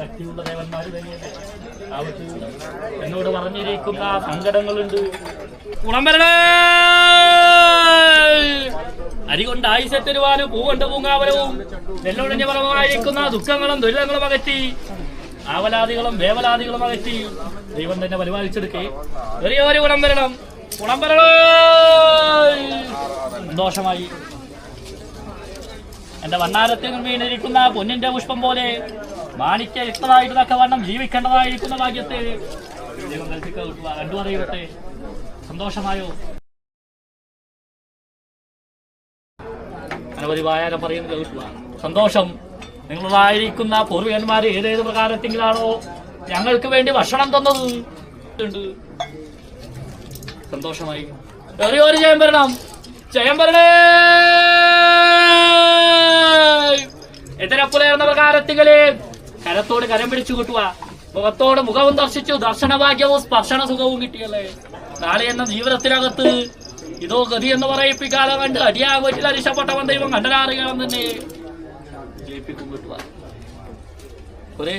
ശക്തിയുള്ള ദേവന്മാർ തന്നെയല്ലേ അവർക്ക് എന്നോട് പറഞ്ഞിരിക്കുന്ന സങ്കടങ്ങളുണ്ട്. ഗുണം വരണേ! അരി കൊണ്ട് ആയുസ തരുവാനും പൂവണ്ട പൂങ്കാവലവും നെല്ലൊഴിഞ്ഞ ഫലമായിരിക്കുന്ന ദുഃഖങ്ങളും ദുരിതങ്ങളും അകറ്റി ആവലാദികളും വേവലാദികളും അകറ്റി ദൈവം തന്നെ പരിപാലിച്ചെടുക്കേ. ചെറിയൊരു ഗുണം വരണം. ഗുണം വരണം! സന്തോഷമായി. എന്റെ വണ്ണാരത്തിൽ വീണിരിക്കുന്ന പൊന്നിന്റെ പുഷ്പം പോലെ മാണിക്യ തക്ക വണ്ണം ജീവിക്കേണ്ടതായിരിക്കുന്ന ഭാഗ്യത്തെ ദൈവം കൽപ്പിക്ക കണ്ടു അറിയട്ടെ. സന്തോഷമായോ? അനവധി വായന പറയുന്നത് കേൾക്കുക. സന്തോഷം നിങ്ങളായിരിക്കുന്ന പൂർവികന്മാർ ഏതേത് പ്രകാരത്തിലാണോ ഞങ്ങൾക്ക് വേണ്ടി ഭക്ഷണം തന്നത്? സന്തോഷമായി. ഒരു ജയം വരണം. ജയം വരണേ! എതിരപ്പുലർന്ന പ്രകാരത്തികളെ കരത്തോട് കരം പിടിച്ചു കിട്ടുക. മുഖത്തോട് മുഖവും ദർശിച്ചു. ദർശനഭാഗ്യവും സ്പർശന സുഖവും കിട്ടിയല്ലേ? നാളെ എന്ന ജീവിതത്തിനകത്ത് ഇതോ ഗതി എന്ന് പറയിപ്പിക്കാതെ കണ്ട് അടിയാകോറ്റിൽ അരിശപ്പെട്ടവൻ ദൈവം കണ്ടനാറുകയാണെന്ന് തന്നെ ജയിപ്പിക്കും കിട്ടുക. ഒരേ